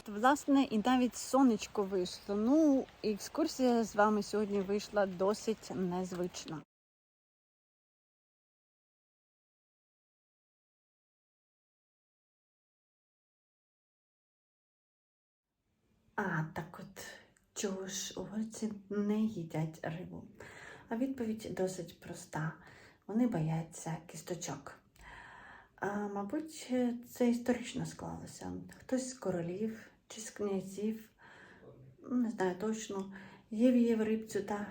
От, власне, і навіть сонечко вийшло. Ну, екскурсія з вами сьогодні вийшла досить незвична. А, так от, чого ж угорці не їдять рибу? А відповідь досить проста. Вони бояться кісточок. А, мабуть, це історично склалося. Хтось з королів чи з князів, не знаю точно, їв її в рибцю та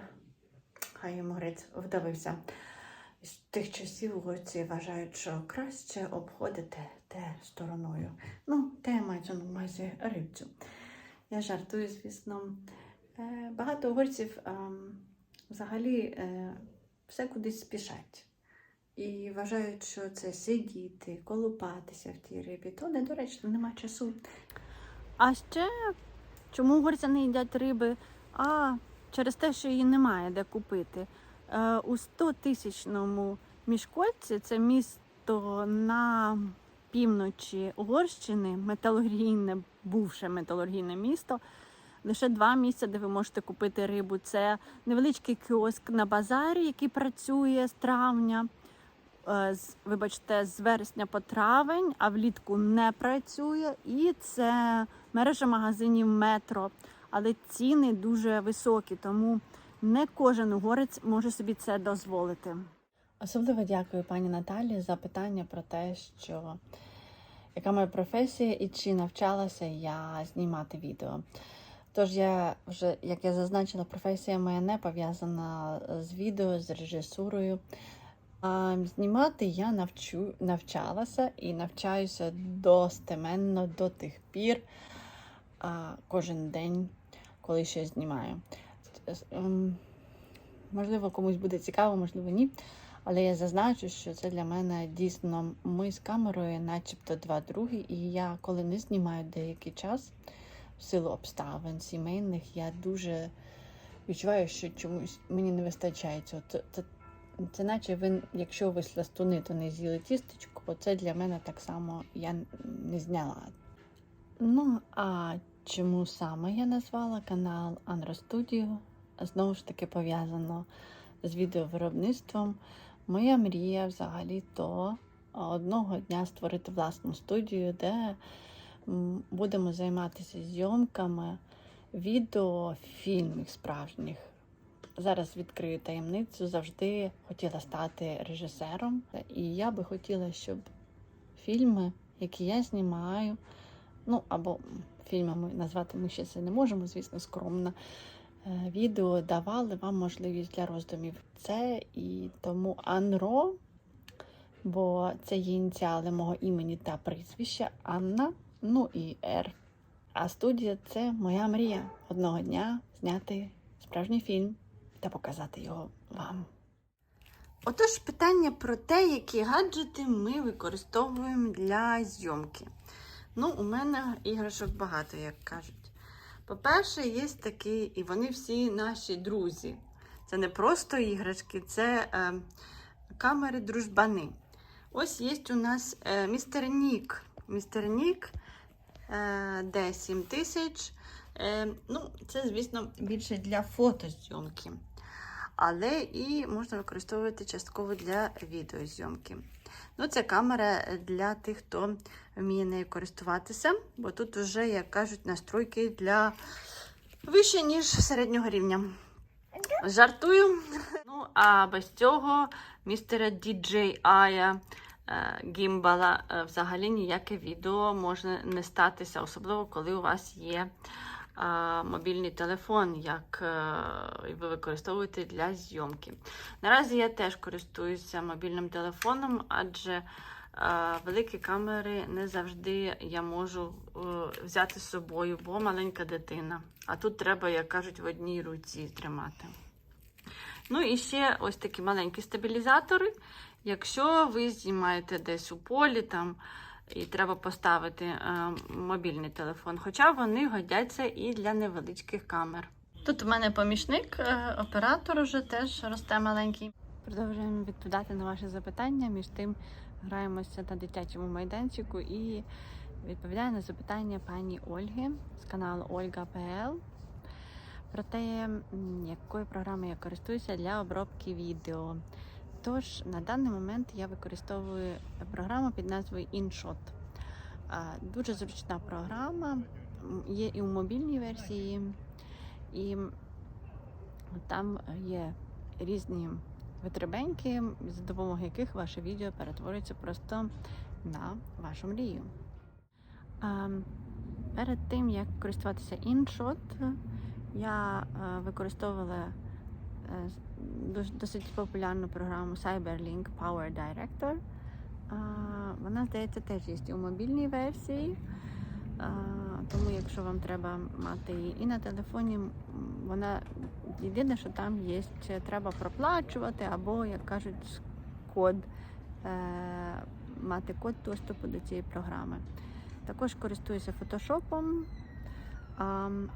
хай йому грець вдавився. З тих часів угорці вважають, що краще обходити те стороною. Ну, те мається на увазі рибцю. Я жартую, звісно. Е, Багато угорців ем, взагалі е, все кудись спішать. І вважають, що це сидіти, колупатися в тій рибі, то недоречно, нема часу. А ще чому угорці не їдять риби? А через те, що її немає де купити. Е, У 100 тисячному міжкольці це місто на півночі Угорщини, металургійне, бувше металургійне місто. Лише два місця, де ви можете купити рибу. Це невеличкий кіоск на базарі, який працює з травня. е, з- Вибачте, з вересня по травень, а влітку не працює. І це мережа магазинів метро. Але ціни дуже високі, тому не кожен угорець може собі це дозволити. Особливо дякую пані Наталі за питання про те, що яка моя професія і чи навчалася я знімати відео. Тож я вже, як я зазначила, професія моя не пов'язана з відео, з режисурою. А знімати я навчу, навчалася і навчаюся достеменно до тих пір, кожен день, коли щось знімаю. Ем, Можливо, комусь буде цікаво, можливо, ні. Але я зазначу, що це для мене дійсно ми з камерою, начебто два другі, і я коли не знімаю деякий час, в силу обставин сімейних, я дуже відчуваю, що чомусь мені не вистачає цього. Це, це, це наче ви, якщо ви сластуни, то не з'їли тістечко, оце для мене так само я не зняла. Ну, а чому саме я назвала канал Анро Studio? Знову ж таки пов'язано з відеовиробництвом. Моя мрія взагалі то одного дня створити власну студію, де будемо займатися зйомками відео, фільмів справжніх. Зараз відкрию таємницю. Завжди хотіла стати режисером, і я би хотіла, щоб фільми, які я знімаю, ну або фільмами назвати ми ще це не можемо, звісно, скромно. е, Відео давали вам можливість для роздумів. Це і тому Анро, бо це є ініціали мого імені та прізвища Анна, ну і Р. А студія це моя мрія одного дня зняти справжній фільм та показати його вам. Отож, питання про те, які гаджети ми використовуємо для зйомки. Ну, у мене іграшок багато, як кажуть. По-перше, є такі, і вони всі наші друзі. Це не просто іграшки, це е, камери дружбани. Ось є у нас е, містер Нік. Містер Нік е, D7000. Е, ну, це, звісно, більше для фотозйомки. Але і можна використовувати частково для відеозйомки. Ну, це камера для тих, хто вміє нею користуватися, бо тут вже, як кажуть, настройки для вище, ніж середнього рівня. Жартую. Ну, а без цього містера DJI е, гімбала е, взагалі ніяке відео може не статися, особливо коли у вас є мобільний телефон, як е, ви використовуєте для зйомки. Наразі я теж користуюся мобільним телефоном, адже е, великі камери не завжди я можу е, взяти з собою, бо маленька дитина. А тут треба, як кажуть, в одній руці тримати. Ну і ще ось такі маленькі стабілізатори. Якщо ви знімаєте десь у полі там і треба поставити е, мобільний телефон, хоча вони годяться і для невеличких камер. Тут у мене помічник, е, оператор уже теж росте маленький. Продовжуємо відповідати на ваші запитання. Між тим граємося на дитячому майданчику і відповідаю на запитання пані Ольги з каналу Ольга.пл про те, якою програмою я користуюся для обробки відео. Тож на даний момент я використовую програму під назвою InShot. Дуже зручна програма, є і у мобільній версії, і там є різні витребеньки, за допомогою яких ваше відео перетворюється просто на вашу мрію. Перед тим як користуватися InShot, я використовувала досить популярну програму CyberLink Power Director. Вона, здається, теж є у мобільній версії. Тому, якщо вам треба мати її і на телефоні, вона єдине, що там є, чи треба проплачувати, або, як кажуть, код, е, мати код доступу до цієї програми. Також користуюся фотошопом,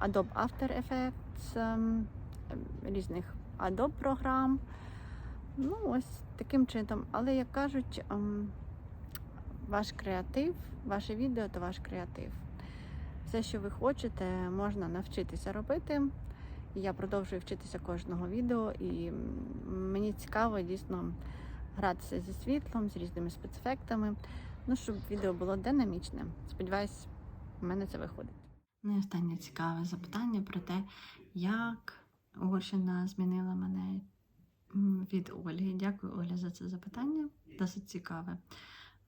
Adobe After Effects, ем, різних Adobe програм. Ну, ось таким чином. Але як кажуть, ем, ваш креатив, ваше відео то ваш креатив. Все, що ви хочете, можна навчитися робити. Я продовжую вчитися кожного відео, і мені цікаво дійсно гратися зі світлом, з різними спецефектами. Ну, щоб відео було динамічне. Сподіваюсь, в мене це виходить. Ну і останнє цікаве запитання про те, як Угорщина змінила мене від Ольги. Дякую, Оля, за це запитання. Досить цікаве.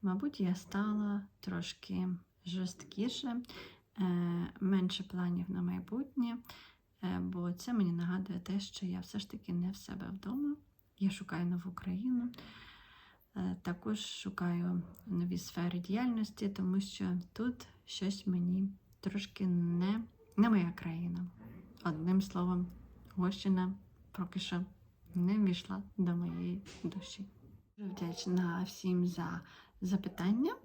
Мабуть, я стала трошки жорсткіше, е, менше планів на майбутнє, е, бо це мені нагадує те, що я все ж таки не в себе вдома. Я шукаю нову країну. Е, Також шукаю нові сфери діяльності, тому що тут щось мені трошки не, не моя країна. Одним словом, Угорщина поки що не війшла до моєї душі. Дуже вдячна всім за запитання.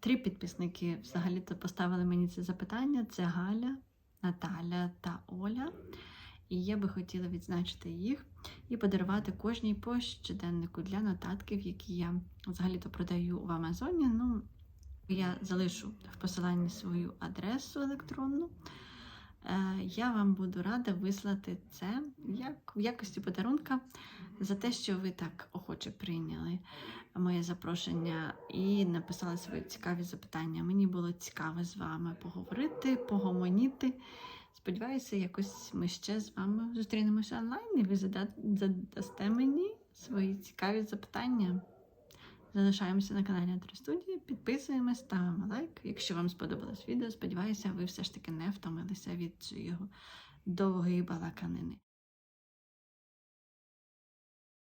Три підписники взагалі-то поставили мені це запитання: це Галя, Наталя та Оля. І я би хотіла відзначити їх і подарувати кожній по щоденнику для нотатків, які я взагалі-то продаю в Амазоні. Ну, я залишу в посиланні свою адресу електронну. Е, Я вам буду рада вислати це як в якості подарунка за те, що ви так охоче прийняли моє запрошення і написали свої цікаві запитання. Мені було цікаво з вами поговорити, погомоніти. Сподіваюся, якось ми ще з вами зустрінемося онлайн і ви задасте мені свої цікаві запитання. Залишаємося на каналі Антри Студії, підписуємось, ставимо лайк. Якщо вам сподобалось відео, сподіваюся, ви все ж таки не втомилися від його довгої балаканини.